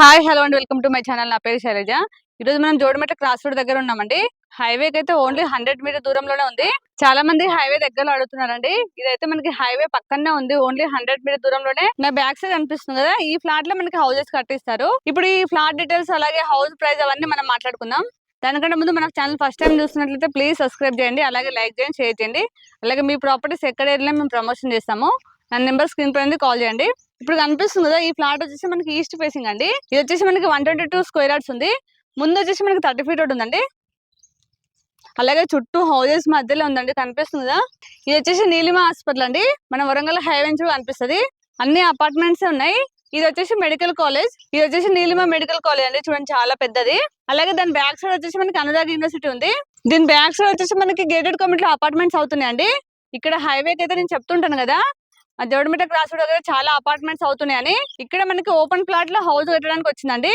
Hi hello and welcome to my channel నా పేరు శైలజ. ఈ రోజు మనం జోడిమెట్ల క్రాస్ రోడ్ దగ్గర ఉన్నామండి. హైవేకి అయితే ఓన్లీ హండ్రెడ్ మీటర్ దూరంలోనే ఉంది. చాలా మంది హైవే దగ్గరలో అడుగుతున్నారండి. ఇదైతే మనకి హైవే పక్కనే ఉంది. ఓన్లీ హండ్రెడ్ మీటర్ దూరంలోనే నా బ్యాక్ సైడ్ అనిపిస్తుంది కదా. ఈ ఫ్లాట్లో మనకి హౌసెస్ కట్టిస్తారు. ఇప్పుడు ఈ ఫ్లాట్ డీటెయిల్స్ అలాగే హౌస్ ప్రైస్ అవన్నీ మనం మాట్లాడుకుందాం. దానికంటే ముందు మన ఛానల్ ఫస్ట్ టైం చూస్తున్నట్లయితే ప్లీజ్ సబ్స్క్రైబ్ చేయండి. అలాగే లైక్ చేయండి షేర్ చేయండి. అలాగే మీ ప్రాపర్టీస్ ఎక్కడ ఏరియాలో మేము ప్రమోషన్ చేస్తాము. నా నెంబర్ స్క్రీన్ పైన కాల్ చేయండి. ఇప్పుడు కనిపిస్తుంది కదా ఈ ఫ్లాట్ వచ్చేసి మనకి ఈస్ట్ ఫేసింగ్ అండి. ఇది వచ్చేసి మనకి one twenty two square yards ఉంది. ముందు వచ్చేసి మనకి థర్టీ ఫీట్ ఒకటి ఉందండి. అలాగే చుట్టూ హౌజెస్ మధ్యలో ఉందండి కనిపిస్తుంది కదా ఇది వచ్చేసి నీలిమ హాస్పిటల్ అండి. మన వరంగల్ హైవే కనిపిస్తుంది. అన్ని అపార్ట్మెంట్స్ ఉన్నాయి. ఇది వచ్చేసి మెడికల్ కాలేజ్. ఇది వచ్చేసి నీలిమ మెడికల్ కాలేజ్ అండి. చూడండి చాలా పెద్దది. అలాగే దాని బ్యాక్ సైడ్ వచ్చేసి మనకి అనురాగ్ యూనివర్సిటీ ఉంది. దీని బ్యాక్ సైడ్ వచ్చేసి మనకి గేటెడ్ కమ్యూనిటీ అపార్ట్మెంట్స్ అవుతున్నాయండి. ఇక్కడ హైవేకి అయితే నేను చెప్తుంటాను కదా జోడిమిట క్రాస్ రోడ్ దగ్గర చాలా అపార్ట్మెంట్స్ అవుతున్నాయని ఇక్కడ మనకి ఓపెన్ ప్లాట్లో హౌస్ కట్టడానికి వచ్చిందండి.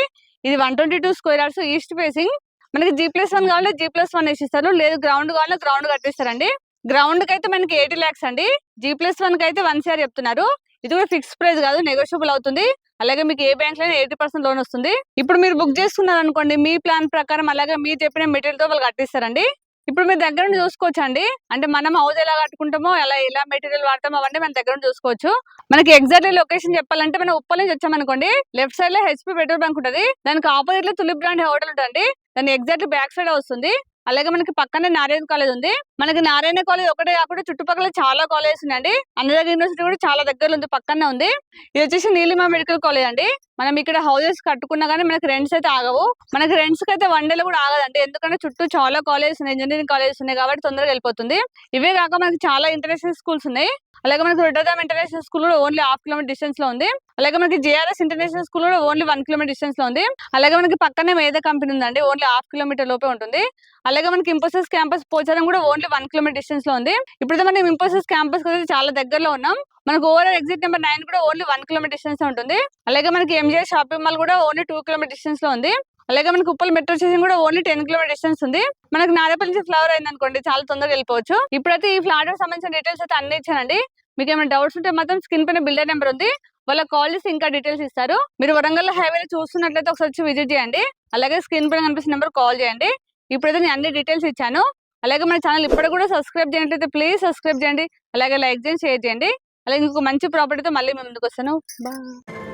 ఇది one twenty two square yards east facing. మనకి జీ ప్లస్ వన్ కావాలంటే జీ ప్లస్ వన్ వేసిస్తారు లేదు గ్రౌండ్ కావాలంటే గ్రౌండ్ కట్టిస్తారండి. గ్రౌండ్కి అయితే మనకి ఎయిటీ ల్యాక్స్ అండి. జీ ప్లస్ వన్కి అయితే వన్ సిఆర్ చెప్తున్నారు. ఇది కూడా ఫిక్స్ ప్రైస్ కాదు నెగోషియబుల్ అవుతుంది. అలాగే మీకు ఏ బ్యాంక్లో ఎయిటీ పర్సెంట్ లోన్ వస్తుంది. ఇప్పుడు మీరు బుక్ చేసుకున్నారు అనుకోండి మీ ప్లాన్ ప్రకారం అలాగే మీరు చెప్పిన మెటీరియల్తో వాళ్ళు కట్టిస్తారండి. ఇప్పుడు మీరు దగ్గర నుండి చూసుకోవచ్చు అండి అంటే మనం హౌస్ ఎలా కట్టుకుంటామో ఎలా ఎలా మెటీరియల్ వాడతామో అవన్నీ మన దగ్గర నుండి చూసుకోవచ్చు. మనకి ఎగ్జాక్ట్లీ లొకేషన్ చెప్పాలంటే మనం ఉప్పల్ నుంచి వచ్చామనుకోండి లెఫ్ట్ సైడ్లో హెచ్పి పెట్రోల్ బంక్ ఉంటుంది. దానికి ఆపోజిట్లో తులిప్ బ్రాండ్ హోటల్ ఉంటుంది దాని ఎగ్జాక్ట్లీ బ్యాక్ సైడ్ వస్తుంది. అలాగే మనకి పక్కనే నారాయణ కాలేజ్ ఉంది. మనకి నారాయణ కాలేజ్ ఒకటే కాకుండా చుట్టుపక్కల చాలా కాలేజెస్ ఉన్నాయండి. అన్నదగ్గర యూనివర్సిటీ కూడా చాలా దగ్గరలో ఉంది పక్కనే ఉంది. ఇది వచ్చేసి నీలిమ మెడికల్ కాలేజ్ అండి. మనం ఇక్కడ హౌసెస్ కట్టుకున్నా కానీ మనకి రెంట్స్ అయితే ఆగవు. మనకి రెంట్స్కి అయితే వన్ డేలో కూడా ఆగదండి. ఎందుకంటే చుట్టూ చాలా కాలేజెస్ ఉన్నాయి ఇంజనీరింగ్ కాలేజెస్ ఉన్నాయి కాబట్టి తొందరగా వెళ్ళిపోతుంది. ఇవే కాక మనకి చాలా ఇంటర్నేషనల్ స్కూల్స్ ఉన్నాయి. అలాగే మనకి రొడ్డదాం ఇంటర్నేషనల్ స్కూల్ కూడా ఓన్లీ హాఫ్ కిలోమీటర్ డిస్టెన్స్లో ఉంది. అలాగే మనకి జేఆర్ఎస్ ఇంటర్నేషనల్ స్కూల్ కూడా ఓన్లీ వన్ కిలోమీటర్ డిస్టెన్స్లో ఉంది. అలాగే మనకి పక్కనే మేధా కంపెనీ ఉందండి ఓన్లీ హాఫ్ కిలోమీటర్ లోపే ఉంటుంది. అలాగే మనకి ఇంపోసిస్ క్యాంపస్ పోచారం కూడా ఓన్లీ వన్ కిలోమీటర్ డిస్టెన్స్లో ఉంది. ఇప్పుడు మనం ఇంపోసిస్ క్యాంపస్ చాలా దగ్గరలో ఉన్నాం. మనకు ఓవరాల్ ఎగ్జిట్ నెంబర్ నైన్ కూడా ఓన్లీ వన్ కిలోమీటర్ డిస్టెన్స్ ఉంటుంది. అలాగే మనకి ఎంజే షాపింగ్ మాల్ కూడా ఓన్లీ టూ కిలోమీటర్ డిస్టెన్స్లో ఉంది. అలాగే మనకి ఉప్పల్ మెట్రో స్టేషన్ కూడా ఓన్లీ టెన్ కిలోమీటర్ డిస్టెన్స్ ఉంది. మనకి నారేపల్లి నుంచి ఫ్లవర్ అయింది అనుకోండి చాలా తొందరగా వెళ్ళిపోవచ్చు. ఇప్పుడైతే ఈ ఫ్లాట్ సంబంధించిన డీటెయిల్స్ అయితే అన్ని ఇచ్చానండి. మీకు ఏమైనా డౌట్స్ ఉంటే మాత్రం స్క్రీన్ పైన బిల్డర్ నెంబర్ ఉంది. వాళ్ళ కాల్ చేసి ఇంకా డీటెయిల్స్ ఇస్తారు. మీరు వరంగల్ హైవేలో చూస్తున్నట్లయితే ఒకసారి వచ్చి విజిట్ చేయండి. అలాగే స్క్రీన్ పైన కనిపిస్తున్న నెంబర్ కాల్ చేయండి. ఇప్పుడైతే నేను అన్ని డీటెయిల్స్ ఇచ్చాను. అలాగే మన ఛానల్ ఇప్పుడు కూడా సబ్స్క్రైబ్ చేయనట్లయితే ప్లీజ్ సబ్స్క్రైబ్ చేయండి. అలాగే లైక్ చేయండి షేర్ చేయండి. అలాగే ఇంకొక మంచి ప్రాపర్టీతో మళ్ళీ మేము ముందుకు వస్తాను. బాయ్.